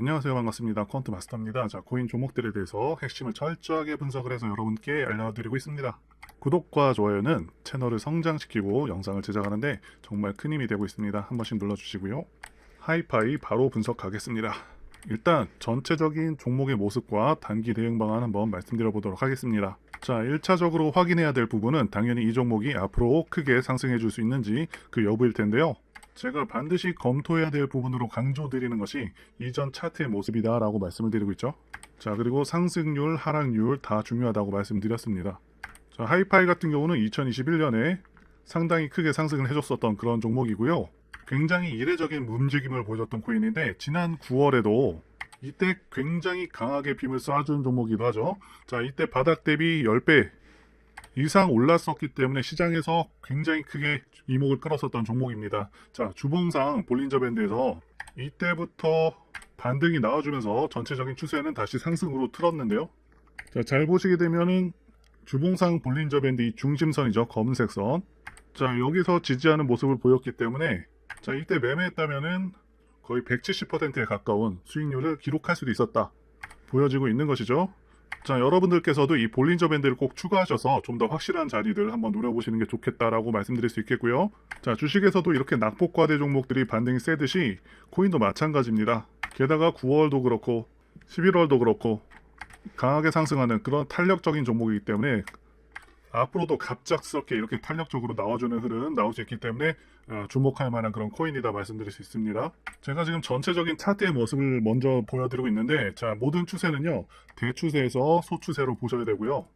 안녕하세요. 반갑습니다. 퀀트 마스터입니다. 자, 코인 종목들에 대해서 핵심을 철저하게 분석을 해서 여러분께 알려드리고 있습니다. 구독과 좋아요는 채널을 성장시키고 영상을 제작하는데 정말 큰 힘이 되고 있습니다. 한 번씩 눌러주시고요. 하이파이 바로 분석하겠습니다. 일단 전체적인 종목의 모습과 단기 대응 방안 한번 말씀드려 보도록 하겠습니다. 자, 1차적으로 확인해야 될 부분은 당연히 이 종목이 앞으로 크게 상승해 줄 수 있는지 그 여부일 텐데요. 제가 반드시 검토해야 될 부분으로 강조드리는 것이 이전 차트의 모습이다라고 말씀을 드리고 있죠. 자, 그리고 상승률, 하락률 다 중요하다고 말씀드렸습니다. 자, 하이파이 같은 경우는 2021년에 상당히 크게 상승을 해줬었던 그런 종목이고요. 굉장히 이례적인 움직임을 보여줬던 코인인데 지난 9월에도 이때 굉장히 강하게 빔을 쏴준 종목이기도 하죠. 자, 이때 바닥 대비 10배 이상 올랐었기 때문에 시장에서 굉장히 크게 이목을 끌었었던 종목입니다. 자, 주봉상 볼린저 밴드에서 이때부터 반등이 나와주면서 전체적인 추세는 다시 상승으로 틀었는데요. 자, 잘 보시게 되면은 주봉상 볼린저 밴드 이 중심선이죠. 검은색 선. 자, 여기서 지지하는 모습을 보였기 때문에 자, 이때 매매했다면은 거의 170%에 가까운 수익률을 기록할 수도 있었다. 보여지고 있는 것이죠. 자, 여러분들께서도 이 볼린저 밴드를 꼭 추가하셔서 좀 더 확실한 자리들 한번 노려보시는 게 좋겠다라고 말씀드릴 수 있겠고요. 자, 주식에서도 이렇게 낙폭과대 종목들이 반등이 세듯이 코인도 마찬가지입니다. 게다가 9월도 그렇고 11월도 그렇고 강하게 상승하는 그런 탄력적인 종목이기 때문에 앞으로도 갑작스럽게 이렇게 탄력적으로 나와주는 흐름 나올 수 있기 때문에 어, 주목할 만한 그런 코인이다 말씀드릴 수 있습니다. 제가 지금 전체적인 차트의 모습을 먼저 보여드리고 있는데 자 모든 추세는요 대추세에서 소추세로 보셔야 되고요.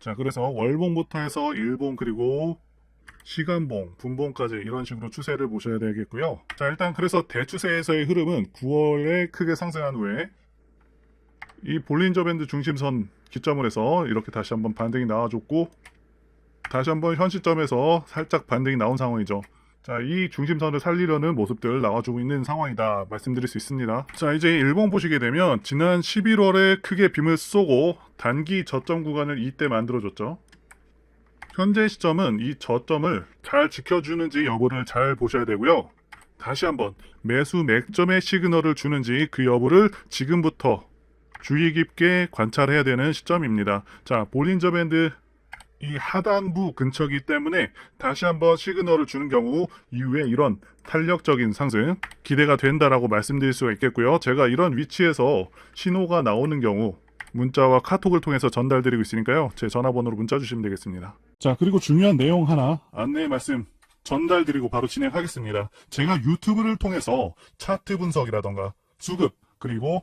자 그래서 월봉부터 해서 일봉 그리고 시간봉, 분봉까지 이런 식으로 추세를 보셔야 되겠고요. 자 일단 그래서 대추세에서의 흐름은 9월에 크게 상승한 후에 이 볼린저 밴드 중심선 기점을 해서 이렇게 다시 한번 반등이 나와줬고 다시 한번 현 시점에서 살짝 반등이 나온 상황이죠. 자, 이 중심선을 살리려는 모습들 나와주고 있는 상황이다 말씀드릴 수 있습니다. 자, 이제 일봉 보시게 되면 지난 11월에 크게 빔을 쏘고 단기 저점 구간을 이때 만들어줬죠. 현재 시점은 이 저점을 잘 지켜주는지 여부를 잘 보셔야 되고요. 다시 한번 매수 맥점의 시그널을 주는지 그 여부를 지금부터 주의 깊게 관찰해야 되는 시점입니다. 자, 볼린저 밴드 이 하단부 근처이기 때문에 다시 한번 시그널을 주는 경우 이후에 이런 탄력적인 상승 기대가 된다라고 말씀드릴 수가 있겠고요. 제가 이런 위치에서 신호가 나오는 경우 문자와 카톡을 통해서 전달드리고 있으니까요. 제 전화번호로 문자 주시면 되겠습니다. 자, 그리고 중요한 내용 하나 안내 말씀 전달드리고 바로 진행하겠습니다. 제가 유튜브를 통해서 차트 분석이라던가 수급 그리고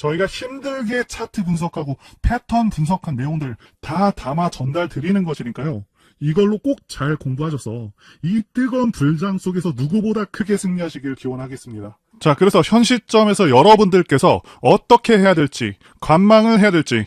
저희가 힘들게 차트 분석하고 패턴 분석한 내용들 다 담아 전달 드리는 것이니까요. 이걸로 꼭 잘 공부하셔서 이 뜨거운 불장 속에서 누구보다 크게 승리하시길 기원하겠습니다. 자, 그래서 현 시점에서 여러분들께서 어떻게 해야 될지, 관망을 해야 될지,